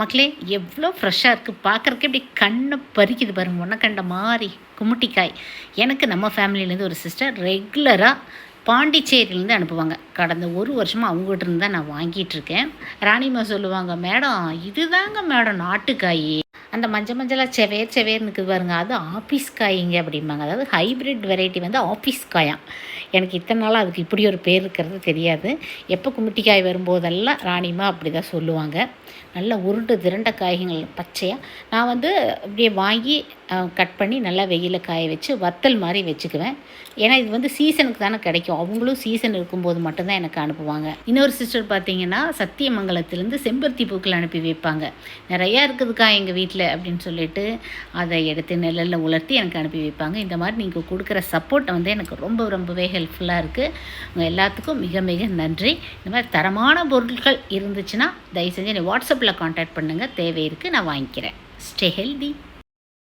மக்களே எவ்வளோ ஃப்ரெஷ்ஷாக இருக்குது பார்க்குறக்கு இப்படி கண்ணை பறிக்குது பாருங்க. ஒன்றை கண்ட மாதிரி கும்முட்டிக்காய் எனக்கு நம்ம ஃபேமிலியிலேருந்து ஒரு சிஸ்டர் ரெகுலராக பாண்டிச்சேரியிலேருந்து அனுப்புவாங்க. கடந்த ஒரு வருஷமாக அவங்ககிட்ட இருந்து தான் நான் வாங்கிட்டு இருக்கேன். ராணிமா சொல்லுவாங்க மேடம் இதுதாங்க மேடம் நாட்டுக்காய். அந்த மஞ்சள் மஞ்சளாக செவேர் செவேர்னு இருக்குது பாருங்க அது ஆஃபீஸ் காய்ங்க அப்படிம்பாங்க. அதாவது ஹைப்ரிட் வெரைட்டி வந்து ஆஃபீஸ் காயாம் எனக்கு இத்தனை நாளாக அதுக்கு இப்படி ஒரு பேர் இருக்கிறது தெரியாது. எப்போ கும்மிட்டிக்காய் வரும்போதெல்லாம் ராணிமா அப்படி தான் சொல்லுவாங்க. நல்ல உருண்டு திரண்ட காய்கள் பச்சையாக நான் வந்து அப்படியே வாங்கி கட் பண்ணி நல்லா வெயிலில் காய வச்சு வத்தல் மாதிரி வச்சுக்குவேன். ஏன்னா இது வந்து சீசனுக்கு தானே கிடைக்கும். அவங்களும் சீசன் இருக்கும்போது மட்டும்தான் எனக்கு அனுப்புவாங்க. இன்னொரு சிஸ்டர் பார்த்தீங்கன்னா சத்தியமங்கலத்துலேருந்து செம்பருத்தி பூக்கள் அனுப்பி வைப்பாங்க. நிறையா இருக்குதுக்கா எங்கள் வீட்டில் அப்படின்னு சொல்லிட்டு அதை எடுத்து நிழலில் உலர்த்தி எனக்கு அனுப்பி வைப்பாங்க. இந்த மாதிரி நீங்கள் கொடுக்குற சப்போர்ட் வந்து எனக்கு ரொம்ப ரொம்பவே ஹெல்ப்ஃபுல்லாக இருக்குது உங்கள் எல்லாத்துக்கும் மிக மிக நன்றி. இந்த மாதிரி தரமான பொருட்கள் இருந்துச்சுன்னா தயவு செஞ்சு என்னை வாட்ஸ்அப்பில் காண்டாக்ட் பண்ணுங்கள் தேவை இருக்குது நான் வாங்கிக்கிறேன். Stay healthy